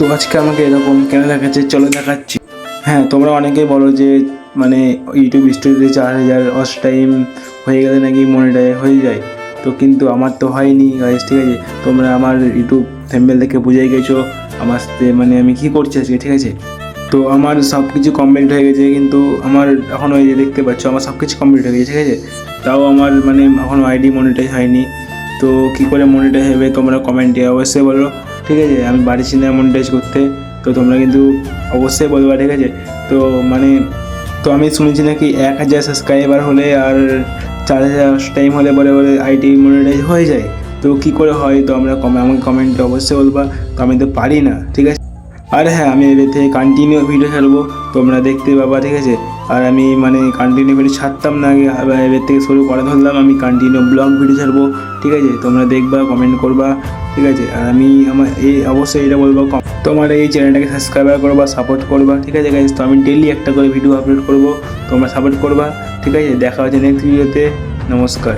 তো আজকে আমাকে এরকম কেন দেখাচ্ছে? চলো দেখাচ্ছি। হ্যাঁ তোমরা অনেকেই বলো যে মানে ইউটিউব স্টোরিতে চার হাজার অস টাইম হয়ে গেলে নাকি মনিটাই হয়ে যায়। তো কিন্তু আমার তো হয়নি গাইজ ঠিক আছে? তোমরা আমার ইউটিউব থ্যাম্বেল দেখে বুঝে গেছো আমার মানে আমি কী করছি আজকে, ঠিক আছে? তো আমার সব কিছু কমপ্লিট হয়ে গেছে, কিন্তু আমার এখন ওই যে দেখতে পাচ্ছ, আমার সব কিছু কমপ্লিট হয়ে গেছে, ঠিক আছে? তাও আমার মানে এখনও আইডি মনিটাইজ হয়নি। তো কী করে মনিটাইজ হবে তোমরা কমেন্টে অবশ্যই বলো। ঠিক আছে, আমি বাড়ি না মনিটাইজ করতে, তো তোমরা কিন্তু অবশ্যই বলবা, ঠিক আছে? তো মানে তো আমি শুনেছি নাকি এক হাজার সাবস্ক্রাইবার হলে আর চার হাজার টাইম হলে বলে বলে আইটি মনিটাইজ হয়ে যায়। তো কী করে হয়? তো আমরা কমে আমাকে কমেন্টে অবশ্যই বলবা। তো আমি তো পারি না, ঠিক আছে? আর হ্যাঁ আমি এবার থেকে কন্টিনিউ ভিডিও ছাড়বো, তোমরা দেখতে পাবা, ঠিক আছে? আর আমি মানে কন্টিনিউ ভিডিও ছাড়তাম না আগে এবার থেকে শুরু করে ধরলাম আমি কন্টিনিউ ব্লগ ভিডিও ছাড়বো, ঠিক আছে? তোমরা দেখবা কমেন্ট করবা, ঠিক আছে? আর আমি আমার এই, অবশ্যই এটা বলব তোমার এই চ্যানেলটাকে সাবস্ক্রাইব করবা সাপোর্ট করবা, ঠিক আছে গাইজ তো আমি ডেলি একটা করে ভিডিও আপলোড করব, তোমরা সাপোর্ট করবা, ঠিক আছে? দেখা হচ্ছে নেক্সট ভিডিওতে নমস্কার।